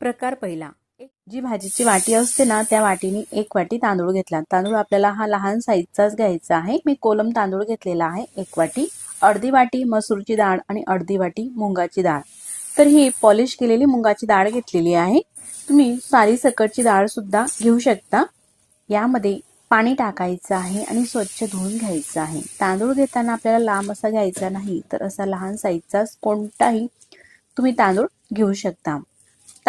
प्रकार पहिला. एक जी भाजीची वाटी असते ना त्या वाटीने एक वाटी तांदूळ घेतला. तांदूळ आपल्याला हा लहान साईजचाच घ्यायचा आहे. मी कोलम तांदूळ घेतलेला आहे एक वाटी. अर्धी वाटी मसूरची डाळ आणि अर्धी वाटी मुंगाची डाळ. तर ही पॉलिश केलेली मुंगाची डाळ घेतलेली आहे. तुम्ही सारी सकटची डाळ सुद्धा घेऊ शकता. यामध्ये पाणी टाकायचं आहे आणि स्वच्छ धुवून घ्यायचं आहे. तांदूळ घेताना आपल्याला लांब असा घ्यायचा नाही तर असा लहान साईजचाच कोणताही तुम्ही तांदूळ घेऊ शकता.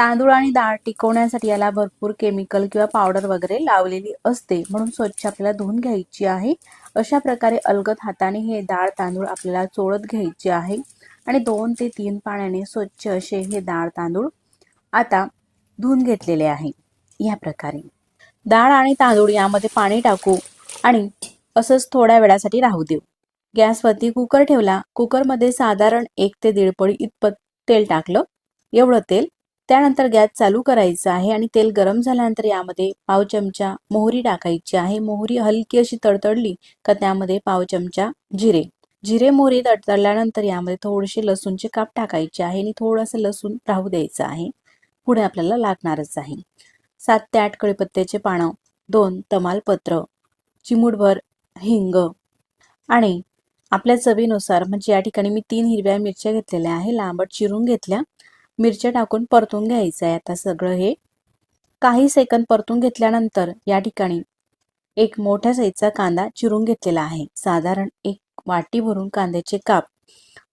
तांदूळ आणि डाळ टिकवण्यासाठी याला भरपूर केमिकल किंवा पावडर वगैरे लावलेली असते. म्हणून स्वच्छ आपल्याला धुवून घ्यायची आहे. अशा प्रकारे अलगद हाताने हे डाळ तांदूळ आपल्याला चोळत घ्यायचे आहे. आणि दोन ते तीन पाण्याने स्वच्छ असे हे डाळ तांदूळ आता धुवून घेतलेले आहे. या प्रकारे. डाळ आणि तांदूळ यामध्ये पाणी टाकू आणि असंच थोड्या वेळासाठी राहू देऊ. गॅसवरती कुकर ठेवला. कुकरमध्ये साधारण एक ते दीड पळी इतपत तेल टाकलं. एवढं तेल त्यानंतर गॅस चालू करायचा आहे आणि तेल गरम झाल्यानंतर यामध्ये पाव चमचा मोहरी टाकायची आहे. मोहरी हलकी अशी तडतडली का त्यामध्ये पाव चमचा जिरे. जिरे मोहरी तडतडल्यानंतर यामध्ये थोडेसे लसूणचे काप टाकायचे आहे आणि थोडंसं लसूण राहू द्यायचं आहे. पुढे आपल्याला लागणारच आहे. सात ते आठ कळीपत्त्याचे पानं दोन तमालपत्र चिमूटभर हिंग आणि आपल्या चवीनुसार म्हणजे या ठिकाणी मी तीन हिरव्या मिरच्या घेतलेल्या आहे. लांबट चिरून घेतल्या. मिरच्या टाकून परतून घ्यायचं आहे आता सगळं हे. काही सेकंद परतून घेतल्यानंतर या ठिकाणी एक मोठ्या साईजचा कांदा चिरून घेतलेला आहे. साधारण एक वाटी भरून कांद्याचे काप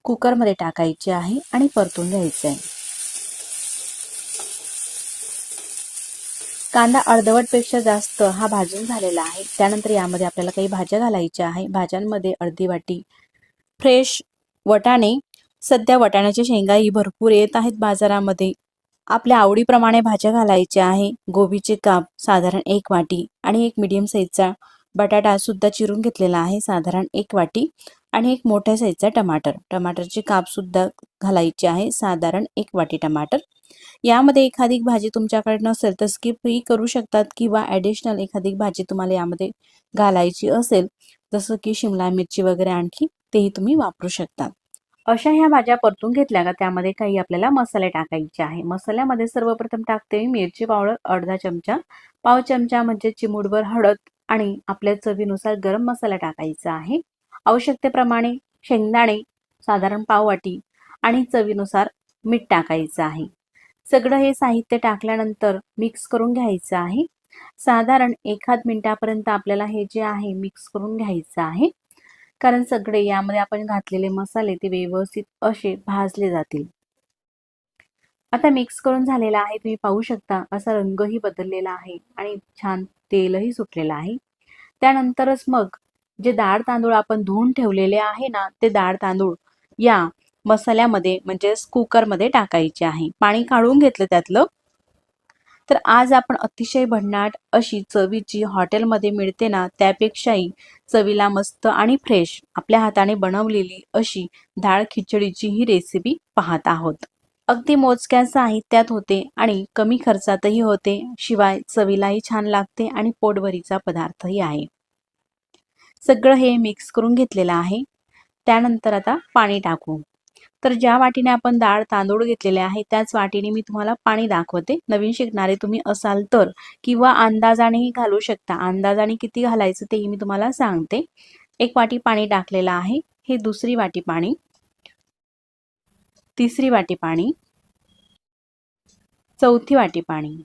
कुकरमध्ये टाकायचे आहे आणि परतून घ्यायचे आहे. कांदा अर्धवटपेक्षा जास्त हा भाजून झालेला आहे. त्यानंतर यामध्ये आपल्याला काही भाज्या घालायच्या आहे. भाज्यांमध्ये अर्धी वाटी फ्रेश वटाणे सध्या वाटाण्याच्या शेंगाही भरपूर येत आहेत बाजारामध्ये. आपल्या आवडीप्रमाणे भाज्या घालायच्या आहे. गोबीचे काप साधारण एक वाटी आणि एक मिडियम साईजचा बटाटा सुद्धा चिरून घेतलेला आहे साधारण एक वाटी आणि एक मोठ्या साईजचा टमाटर. टमाटरचे काप सुद्धा घालायचे आहे साधारण एक वाटी टमाटर. यामध्ये एखादी भाजी तुमच्याकडे नसेल तर स्किपही करू शकतात किंवा ॲडिशनल एखादी भाजी तुम्हाला यामध्ये घालायची असेल जसं की शिमला मिरची वगैरे आणखी तेही तुम्ही वापरू शकतात अशा ह्या भाज्या परतून घेतल्या का? त्यामध्ये काही आपल्याला मसाले टाकायचे आहे. मसाल्यामध्ये सर्वप्रथम टाकते मिरची पावडर अर्धा चमचा. पाव चमचा म्हणजे चिमूडवर हळद आणि आपल्या चवीनुसार गरम मसाला टाकायचा आहे. आवश्यकतेप्रमाणे शेंगदाणे साधारण पाववाटी आणि चवीनुसार मीठ टाकायचं आहे. सगळं हे साहित्य टाकल्यानंतर मिक्स करून घ्यायचं आहे. साधारण एखाद मिनिटापर्यंत आपल्याला हे जे आहे मिक्स करून घ्यायचं आहे. कारण सगळे यामध्ये आपण घातलेले मसाले ते व्यवस्थित असे भाजले जातील. आता मिक्स करून झालेला आहे. तुम्ही पाहू शकता असा रंगही बदललेला आहे आणि छान तेलही सुटलेलं आहे. त्यानंतरच मग जे डाळ तांदूळ आपण धुवून ठेवलेले आहे ना ते डाळ तांदूळ या मसाल्यामध्ये म्हणजेच कुकरमध्ये टाकायचे आहे. पाणी काढून घेतलं त्यातलं तर आज आपण अतिशय भन्नाट अशी चवीची हॉटेलमध्ये मिळते ना त्यापेक्षाही चवीला मस्त आणि फ्रेश आपल्या हाताने बनवलेली अशी डाळ खिचडीची ही रेसिपी पाहत आहोत. अगदी मोजक्या साहित्यात होते आणि कमी खर्चातही होते शिवाय चवीलाही छान लागते आणि पोटभरीचा पदार्थही आहे. सगळं हे मिक्स करून घेतलेलं आहे. त्यानंतर आता पाणी टाकू. तर ज्या वाटीने आपण डाळ तांदूळ घेतलेले आहे त्याच वाटीने मी तुम्हाला पाणी दाखवते. नवीन शिकणारे तुम्ही असाल तर किंवा अंदाजानेही घालू शकता. अंदाजाने किती घालायचं तेही मी तुम्हाला सांगते. एक वाटी पाणी टाकलेलं आहे. हे दुसरी वाटी पाणी. तिसरी वाटी पाणी. चौथी वाटी पाणी.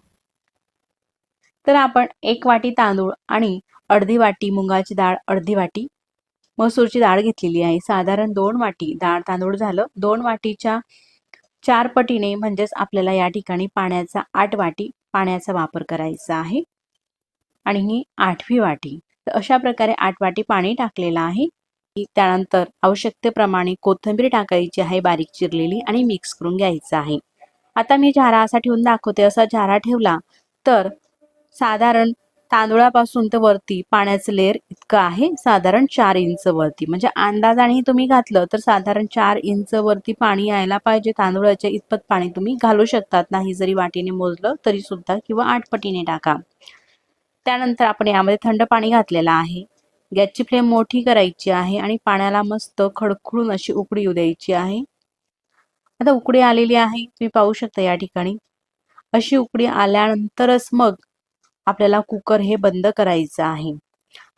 तर आपण एक वाटी तांदूळ आणि अर्धी वाटी मुगाची डाळ अर्धी वाटी मसूरची डाळ घेतलेली आहे. साधारण दोन वाटी डाळ तांदूळ झालं. दोन वाटीच्या चार पटीने म्हणजेच आपल्याला या ठिकाणी पाण्याचा आठ वाटी पाण्याचा वापर करायचा आहे. आणि ही आठवी वाटी. तर अशा प्रकारे आठ वाटी पाणी टाकलेलं आहे. त्यानंतर आवश्यकतेप्रमाणे कोथिंबीर टाकायची आहे बारीक चिरलेली आणि मिक्स करून घ्यायचं आहे. आता मी झारा असा ठेवून दाखवते. असा झारा ठेवला तर साधारण तांदुळापासून तर वरती पाण्याचं लेअर इतकं आहे साधारण चार इंच वरती. म्हणजे अंदाजाने तुम्ही घातलं तर साधारण चार इंच वरती पाणी यायला पाहिजे. तांदुळाच्या इतपत पाणी तुम्ही घालू शकतात. नाही जरी वाटीने मोजलं तरी सुद्धा किंवा आठ पटीने टाका. त्यानंतर आपण यामध्ये थंड पाणी घातलेलं आहे. गॅसची फ्लेम मोठी करायची आहे आणि पाण्याला मस्त खडखडून अशी उकडी येऊ द्यायची आहे. आता उकडी आलेली आहे. तुम्ही पाहू शकता या ठिकाणी. अशी उकडी आल्यानंतरच मग आपल्याला कुकर हे बंद करायचं आहे.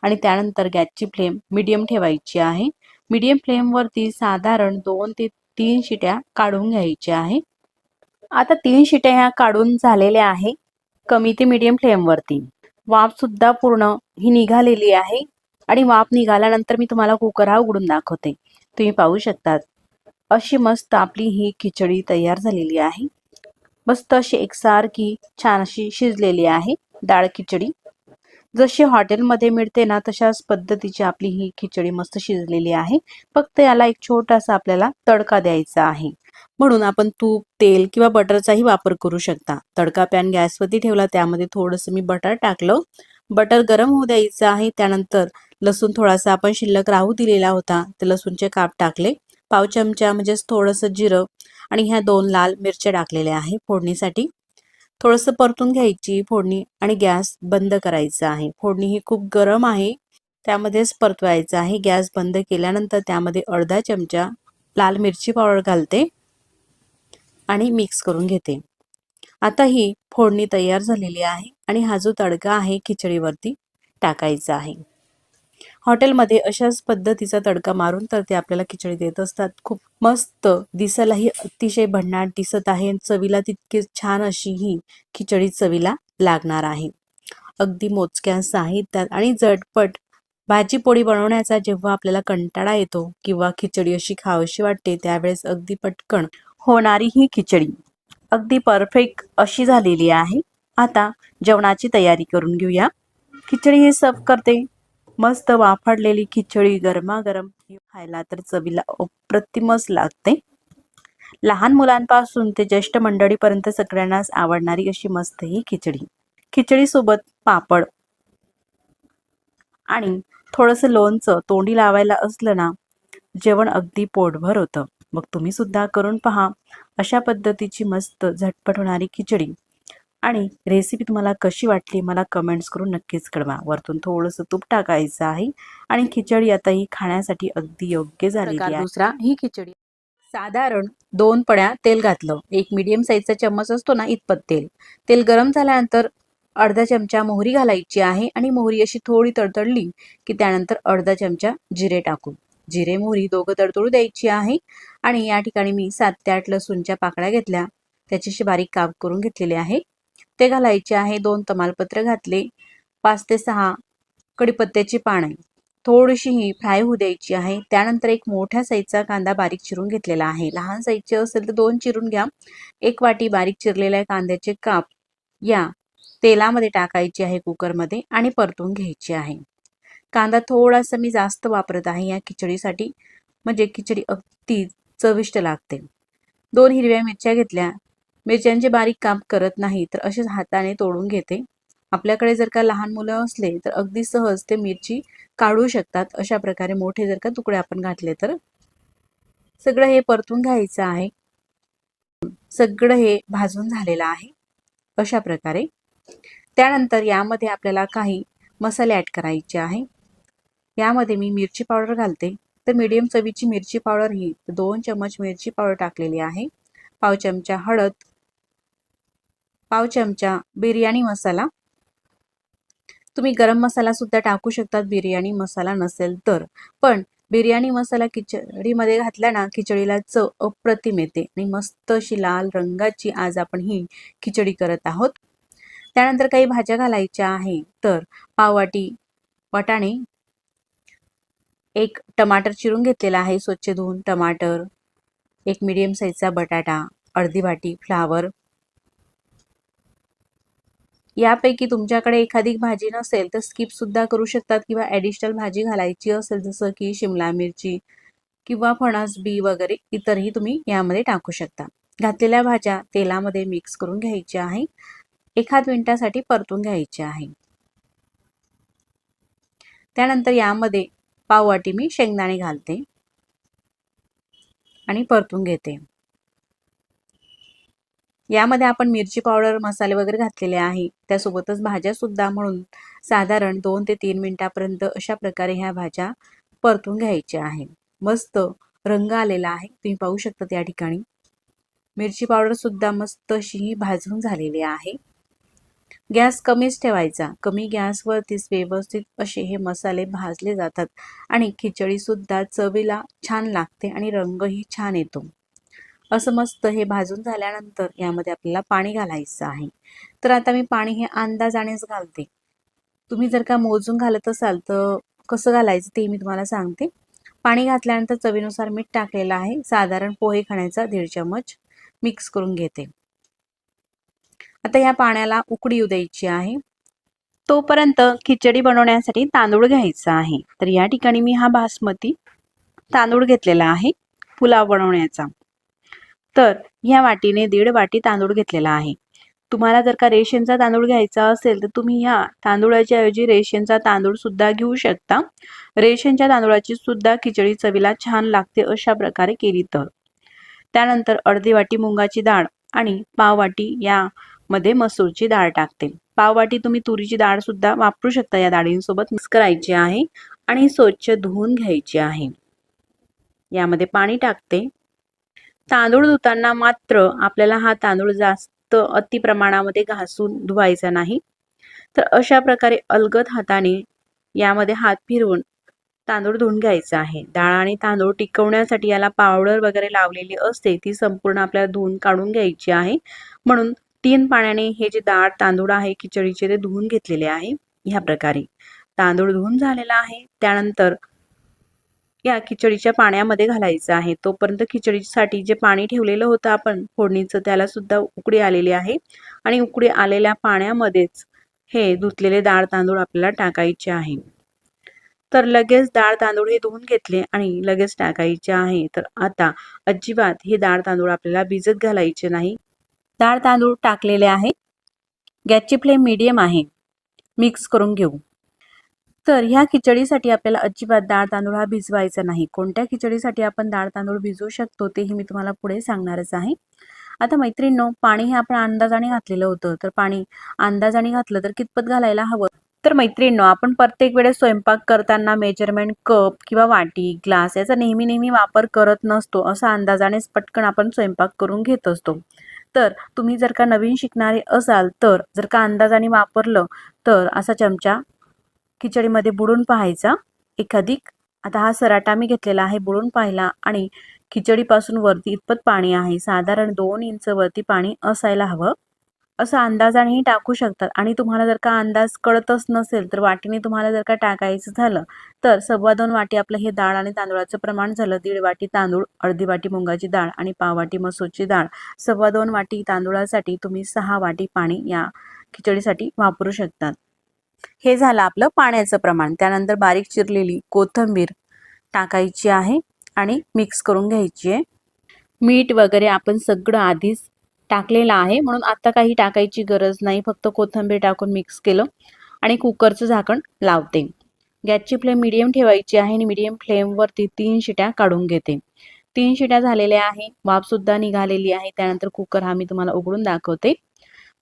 आणि त्यानंतर गॅसची फ्लेम मीडियम ठेवायची आहे. मीडियम फ्लेमवरती साधारण दोन ते तीन शिट्या काढून घ्यायच्या आहे. आता तीन शिट्या ह्या काढून झालेल्या आहे. कमी ते मीडियम फ्लेमवरती. वाफ सुद्धा पूर्ण ही निघालेली आहे. आणि वाफ निघाल्यानंतर मी तुम्हाला कुकर हा उघडून दाखवते. तुम्ही पाहू शकतात. अशी मस्त आपली ही खिचडी तयार झालेली आहे. मस्त अशी एकसारखी छान अशी शिजलेली आहे. डाळ खिचडी. जशी हॉटेलमध्ये मिळते ना तशाच पद्धतीची आपली ही खिचडी मस्त शिजलेली आहे. फक्त याला एक छोटासा आपल्याला तडका द्यायचा आहे. म्हणून आपण तूप तेल किंवा बटरचाही वापर करू शकता. तडका पॅन गॅसवरती ठेवला त्यामध्ये थोडंसं मी बटर टाकलं. बटर गरम होऊ द्यायचं आहे. त्यानंतर लसूण थोडासा आपण शिल्लक राहू दिलेला होता. ते लसूणचे काप टाकले. पाव चमचा म्हणजेच थोडंसं जिरं आणि ह्या दोन लाल मिरच्या टाकलेल्या आहे फोडणीसाठी. थोडंसं परतून घ्यायची फोडणी आणि गॅस बंद करायचा आहे. फोडणी ही खूप गरम आहे त्यामध्येच परतवायचं आहे. गॅस बंद केल्यानंतर त्यामध्ये अर्धा चमचा लाल मिरची पावडर घालते आणि मिक्स करून घेते. आता ही फोडणी तयार झालेली आहे आणि हा जो तडका आहे खिचडीवरती टाकायचा आहे. हॉटेलमध्ये अशाच पद्धतीचा तडका मारून तर ते आपल्याला खिचडी देत असतात. खूप मस्त दिसायलाही अतिशय भन्नाट दिसत आहे. चवीला तितकी छान अशी ही खिचडी चवीला लागणार आहे. अगदी मोजक्या साहित्यात आणि झटपट भाजी पोळी बनवण्याचा जेव्हा आपल्याला कंटाळा येतो किंवा खिचडी अशी खावीशी वाटते त्यावेळेस अगदी पटकन होणारी ही खिचडी. अगदी परफेक्ट अशी झालेली आहे. आता जेवणाची तयारी करून घेऊया. खिचडी हे सर्व करते. मस्त वाफडलेली खिचडी गरमागरम खायला तर चवीला अप्रतिमच लागते. लहान मुलांपासून ते ज्येष्ठ मंडळीपर्यंत सगळ्यांनाच आवडणारी अशी मस्त ही खिचडी. खिचडी सोबत पापड आणि थोडंसं लोणचं तोंडी लावायला असलं ना जेवण अगदी पोटभर होतं. मग तुम्ही सुद्धा करून पहा अशा पद्धतीची मस्त झटपट होणारी खिचडी. आणि रेसिपी तुम्हाला कशी वाटली मला कमेंट्स करून नक्कीच कळवा. वरतून थोडंसं तूप टाकायचं आहे आणि खिचडी आता ही खाण्यासाठी अगदी योग्य झालेली आहे. दुसरा ही खिचडी. साधारण दोन पड्या तेल घातलं. एक मीडियम साईजचा चम्मच असतो ना इतपत तेल. तेल गरम झाल्यानंतर अर्धा चमचा मोहरी घालायची आहे आणि मोहरी अशी थोडी तडतडली की त्यानंतर अर्धा चमचा जिरे टाकू जिरे मोहरी दोघं तडतडू द्यायची आहे आणि या ठिकाणी मी सात ते आठ लसूणच्या पाकळ्या घेतल्या. त्याच्याशी बारीक काप करून घेतलेले आहे. ते घालायचे आहे दोन तमालपत्र घातले पाच ते सहा कडीपत्त्याची पाने. थोडीशी ही फ्राय होऊ द्यायची आहे. त्यानंतर एक मोठ्या साईजचा कांदा बारीक चिरून घेतलेला आहे. लहान साईजचे असेल तर दोन चिरून घ्या. एक वाटी बारीक चिरलेल्या कांद्याचे काप या तेलामध्ये टाकायचे आहे कुकरमध्ये आणि परतून घ्यायची आहे. कांदा थोडासा मी जास्त वापरत आहे या खिचडीसाठी. म्हणजे खिचडी अगदी चविष्ट लागते. दोन हिरव्या मिरच्या घेतल्या. म्हणजे मिरच्यांचे बारीक काप करत नाही तर असेच हाताने तोडून घेते. आपल्याकडे जर का लहान मुलं असले तर अगदी सहज ते मिरची काढू शकतात. अशा प्रकारे मोठे जर का तुकडे आपण घातले तर सगळं हे परतून घ्यायचं आहे. सगळं हे भाजून झालेलं आहे. अशा प्रकारे. त्यानंतर यामध्ये आपल्याला काही मसाले ॲड करायचे आहे. यामध्ये मी मिरची पावडर घालते. तर मीडियम चवीची मिरची पावडर ही दोन चमच मिरची पावडर टाकलेली आहे. पाव चमचा हळद पाव चमचा बिर्याणी मसाला. तुम्ही गरम मसाला सुद्धा टाकू शकतात बिर्याणी मसाला नसेल तर. पण बिर्याणी मसाला खिचडीमध्ये घातला ना खिचडीला चव अप्रतिम येते. आणि मस्त अशी लाल रंगाची आज आपण ही खिचडी करत आहोत. त्यानंतर काही भाज्या घालायच्या आहे तर पाववाटी वाटाणे एक टमाटर चिरून घेतलेला आहे स्वच्छ धुवून टमाटर एक मिडियम साईजचा बटाटा अर्धी वाटी फ्लावर यापैकी तुमच्याकडे एखादी भाजी नसेल तर स्किप सुद्धा करू शकतात किंवा ॲडिशनल भाजी घालायची असेल जसं की शिमला मिरची किंवा फणस बी वगैरे इतरही तुम्ही यामध्ये टाकू शकता. घातलेल्या भाज्या तेलामध्ये मिक्स करून घ्यायच्या आहे. एखाद मिनिटासाठी परतून घ्यायचे आहे. त्यानंतर यामध्ये पाववाटी मी शेंगदाणे घालते आणि परतून घेते. यामध्ये आपण मिरची पावडर मसाले वगैरे घातलेले आहे. त्यासोबतच भाज्या सुद्धा म्हणून साधारण दोन ते तीन मिनिटापर्यंत अशा प्रकारे ह्या भाज्या परतून घ्यायच्या आहे मस्त रंग आलेला आहे. तुम्ही पाहू शकता त्या ठिकाणी. मिरची पावडर सुद्धा मस्त अशी भाजून झालेली आहे. गॅस कमीच ठेवायचा. कमी गॅसवरतीच व्यवस्थित असे हे मसाले भाजले जातात आणि खिचडी सुद्धा चवीला छान लागते आणि रंगही छान येतो. असं मस्त हे भाजून झाल्यानंतर यामध्ये आपल्याला पाणी घालायचं आहे. तर आता मी पाणी हे अंदाजानेच घालते. तुम्ही जर का मोजून घालत असाल तर कसं घालायचं ते मी तुम्हाला सांगते. पाणी घातल्यानंतर चवीनुसार मीठ टाकलेलं आहे. साधारण पोहे खाण्याचा दीड चमच मिक्स करून घेते. आता या पाण्याला उकडी येऊ द्यायची आहे. तोपर्यंत खिचडी बनवण्यासाठी तांदूळ घ्यायचा आहे. तर या ठिकाणी मी हा बासमती तांदूळ घेतलेला आहे. पुलाव बनवण्याचा. तर ह्या वाटीने दीड वाटी तांदूळ घेतलेला आहे. तुम्हाला जर का रेशनचा तांदूळ घ्यायचा असेल तर तुम्ही ह्या तांदूळाच्या ऐवजी रेशनचा तांदूळ सुद्धा घेऊ शकता. रेशनच्या तांदूळाची सुद्धा खिचडी चवीला छान लागते अशा प्रकारे केली तर. त्यानंतर अर्धी वाटी मुंगाची डाळ आणि पाव वाटी यामध्ये मसूरची डाळ टाकते. पाव वाटी तुम्ही तुरीची डाळ सुद्धा वापरू शकता या डाळींसोबत मिक्स करायची आहे आणि स्वच्छ धुवून घ्यायची आहे. यामध्ये पाणी टाकते. तांदूळ धुताना मात्र आपल्याला हा तांदूळ जास्त अति प्रमाणामध्ये घासून धुवायचा नाही. तर अशा प्रकारे अलगद हाताने यामध्ये हात फिरवून तांदूळ धुवून घ्यायचा आहे. डाळ आणि तांदूळ टिकवण्यासाठी याला पावडर वगैरे लावलेली असते ती संपूर्ण आपल्याला धुवून काढून घ्यायची आहे. म्हणून तीन पाण्याने हे जे डाळ तांदूळ आहे खिचडीचे ते धुवून घेतलेले आहे. ह्या प्रकारे तांदूळ धुवून झालेला आहे. त्यानंतर या खिचडीच्या पाण्यामध्ये घालायचं आहे. तोपर्यंत खिचडीसाठी जे पाणी ठेवलेलं होतं आपण फोडणीचं त्याला सुद्धा उकडी आलेली आहे. आणि उकडी आलेल्या पाण्यामध्येच हे धुतलेले डाळ तांदूळ आपल्याला टाकायचे आहे. तर लगेच डाळ तांदूळ हे धुवून घेतले आणि लगेच टाकायचे आहे. तर आता अजिबात हे डाळ तांदूळ आपल्याला भिजत घालायचे नाही. डाळ तांदूळ टाकलेले आहे. गॅसची फ्लेम मीडियम आहे. मिक्स करून घेऊ. तर ह्या खिचडीसाठी आपल्याला अजिबात डाळ तांदूळ हा भिजवायचा नाही. कोणत्या खिचडीसाठी आपण डाळ तांदूळ भिजवू शकतो तेही मी तुम्हाला पुढे सांगणारच आहे. आता मैत्रिणींनो पाणी हे आपण अंदाजाने घातलेलं होतं. तर पाणी अंदाजाने घातलं तर कितपत घालायला हवं? तर मैत्रिणींनो आपण प्रत्येक वेळेस स्वयंपाक करताना मेजरमेंट कप किंवा वाटी ग्लास याचा नेहमी नेहमी वापर करत नसतो असा अंदाजानेच पटकन आपण स्वयंपाक करून घेत असतो. तर तुम्ही जर का नवीन शिकणारे असाल तर जर का अंदाजाने वापरलं तर असा चमचा खिचडीमध्ये बुडून पाहायचा. एखादी आता हा सराटा मी घेतलेला आहे बुडून पाहिला आणि खिचडीपासून वरती इतपत पाणी आहे. साधारण दोन इंच वरती पाणी असायला हवं. असं अंदाजानेही टाकू शकतात. आणि तुम्हाला जर का अंदाज कळतच नसेल तर वाटीने तुम्हाला जर का टाकायचं झालं तर सव्वा दोन वाटी आपलं हे डाळ आणि तांदूळाचं प्रमाण झालं. दीड वाटी तांदूळ अर्धी वाटी मुंगाची डाळ आणि पाव वाटी मसूरची डाळ. सव्वा दोन वाटी तांदूळासाठी तुम्ही सहा वाटी पाणी या खिचडीसाठी वापरू शकतात. हे झालं आपलं पाण्याचं प्रमाण. त्यानंतर बारीक चिरलेली कोथिंबीर टाकायची आहे आणि मिक्स करून घ्यायची आहे. मीठ वगैरे आपण सगळं आधीच टाकलेलं आहे. म्हणून आता काही टाकायची गरज नाही. फक्त कोथिंबीर टाकून मिक्स केलं आणि कुकरचं झाकण लावते. गॅसची फ्लेम मिडियम ठेवायची आहे आणि मिडियम फ्लेमवरती तीन शिट्या काढून घेते. तीन शिट्या झालेल्या आहे. वाफसुद्धा निघालेली आहे. त्यानंतर कुकर हा मी तुम्हाला उघडून दाखवते.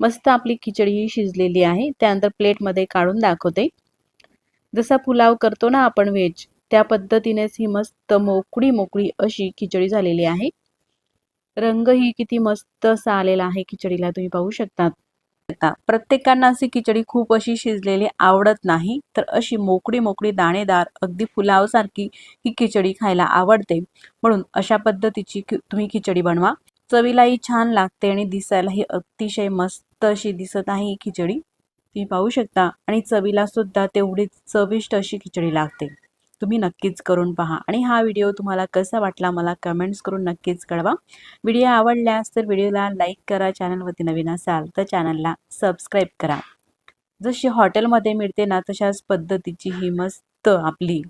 मस्त आपली खिचडी ही शिजलेली आहे. त्यानंतर प्लेटमध्ये काढून दाखवते. जसा पुलाव करतो ना आपण व्हेज त्या पद्धतीनेच ही मस्त मोकळी मोकळी अशी खिचडी झालेली आहे. रंग ही किती मस्त असा आलेला आहे खिचडीला तुम्ही पाहू शकता प्रत्येकांना अशी खिचडी खूप अशी शिजलेली आवडत नाही तर अशी मोकळी मोकळी दाणेदार अगदी पुलावसारखी ही खिचडी खायला आवडते. म्हणून अशा पद्धतीची तुम्ही खिचडी बनवा. चवीलाही छान लागते आणि दिसायलाही अतिशय मस्त अशी दिसत आहे ही खिचडी. तुम्ही पाहू शकता. आणि चवीला सुद्धा तेवढीच चविष्ट अशी खिचडी लागते. तुम्ही नक्कीच करून पहा. आणि हा व्हिडिओ तुम्हाला कसा वाटला मला कमेंट्स करून नक्कीच कळवा. व्हिडिओ आवडल्यास तर व्हिडिओला लाईक करा चॅनलवरती नवीन असाल तर चॅनलला सबस्क्राईब करा. जशी हॉटेलमध्ये मिळते ना तशाच पद्धतीची ही मस्त आपली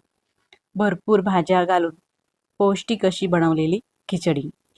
भरपूर भाज्या घालून पौष्टिक अशी बनवलेली खिचडी.